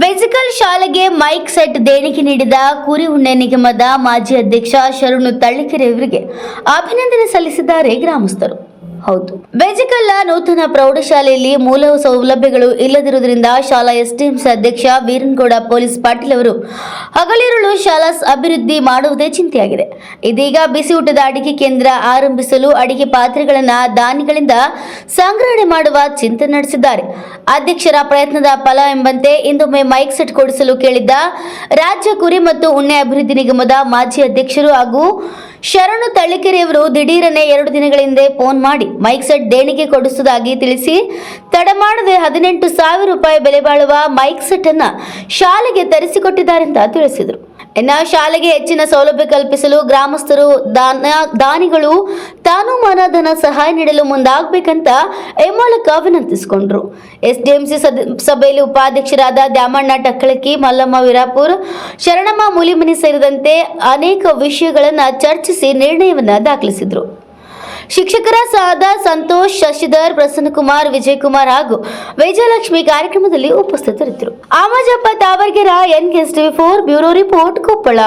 ಬೆಸಿಕಲ್ ಶಾಲೆಗೆ mic set ದೇಣಿಗೆ ನೀಡಿದ ಕುರಿ ಉಣ್ಣೆ ನಿಗಮದ ಮಾಜಿ ಅಧ್ಯಕ್ಷ ಶರಣು ತಳ್ಳಿಕೆರೆಯವರಿಗೆ ಅಭಿನಂದನೆ ಸಲ್ಲಿಸಿದ್ದಾರೆ ಗ್ರಾಮಸ್ಥರು. ಹೌದು. ಬೇಜಕಲ್ಲ ನೂತನ ಪ್ರೌಢಶಾಲೆಯಲ್ಲಿ ಮೂಲ ಸೌಲಭ್ಯಗಳು ಇಲ್ಲದಿರುವುದರಿಂದ ಶಾಲಾ ಎಸ್ಡಿಎಂಸಿ ಅಧ್ಯಕ್ಷ ವೀರನ್ಗೌಡ ಪೊಲೀಸ್ ಪಾಟೀಲ್ ಅವರು ಹಗಲಿರುಳು ಶಾಲಾ ಅಭಿವೃದ್ಧಿ ಮಾಡುವುದೇ ಚಿಂತೆಯಾಗಿದೆ. ಇದೀಗ ಬಿಸಿ ಊಟದ ಅಡಿಗೆ ಕೇಂದ್ರ ಆರಂಭಿಸಲು ಅಡಿಗೆ ಪಾತ್ರೆಗಳನ್ನು ದಾನಿಗಳಿಂದ ಸಂಗ್ರಹಣೆ ಮಾಡುವ ಚಿಂತನೆ ನಡೆಸಿದ್ದಾರೆ. ಅಧ್ಯಕ್ಷರ ಪ್ರಯತ್ನದ ಫಲ ಎಂಬಂತೆ ಇಂದೊಮ್ಮೆ ಮೈಕ್ ಸೆಟ್ ಕೊಡಿಸಲು ಕೇಳಿದ್ದ ರಾಜ್ಯ ಕುರಿ ಮತ್ತು ಉಣ್ಣೆ ಅಭಿವೃದ್ಧಿ ನಿಗಮದ ಮಾಜಿ ಅಧ್ಯಕ್ಷರು ಹಾಗೂ ಶರಣು ತಳ್ಳಿಕೆರೆಯವರು ದಿಢೀರನೆ ಎರಡು ದಿನಗಳ ಹಿಂದೆ ಫೋನ್ ಮಾಡಿ ಮೈಕ್ ಸೆಟ್ ದೇಣಿಗೆ ಕೊಡಿಸುವುದಾಗಿ ತಿಳಿಸಿ ತಡಮಾಡದೆ ಹದಿನೆಂಟು ಸಾವಿರ ರೂಪಾಯಿ ಬೆಲೆ ಬಾಳುವ ಮೈಕ್ ಸೆಟ್ ಅನ್ನ ಶಾಲೆಗೆ ತರಿಸಿಕೊಟ್ಟಿದ್ದಾರೆ ಅಂತ ತಿಳಿಸಿದರು. ಇನ್ನು ಶಾಲೆಗೆ ಹೆಚ್ಚಿನ ಸೌಲಭ್ಯ ಕಲ್ಪಿಸಲು ಗ್ರಾಮಸ್ಥರು ದಾನ, ದಾನಿಗಳು ತಾನು ಮಾನಧನ ಸಹಾಯ ನೀಡಲು ಮುಂದಾಗಬೇಕಂತ ಈ ಮೂಲಕ ವಿನಂತಿಸಿಕೊಂಡರು. ಎಸ್ಡಿಎಂಸಿ ಸಭೆಯಲ್ಲಿ ಉಪಾಧ್ಯಕ್ಷರಾದ ದ್ಯಾಮಣ್ಣ ಟಕ್ಕಳಕಿ, ಮಲ್ಲಮ್ಮ ವಿರಾಪುರ್, ಶರಣಮ್ಮ ಮುಲಿಮನಿ ಸೇರಿದಂತೆ ಅನೇಕ ವಿಷಯಗಳನ್ನು ಚರ್ಚಿಸಿ ದಾಖಲಿಸಿದರು. ಶಿಕ್ಷಕರ ಸಾದ ಸಂತೋಷ್, ಶಶಿಧರ್, ಪ್ರಸನ್ನಕುಮಾರ್, ವಿಜಯಕುಮಾರ್ ಹಾಗೂ ವಿಜಯಲಕ್ಷ್ಮಿ ಕಾರ್ಯಕ್ರಮದಲ್ಲಿ ಉಪಸ್ಥಿತರಿದ್ದರು. Amajappa Tavargera N K four bureau report Koppal.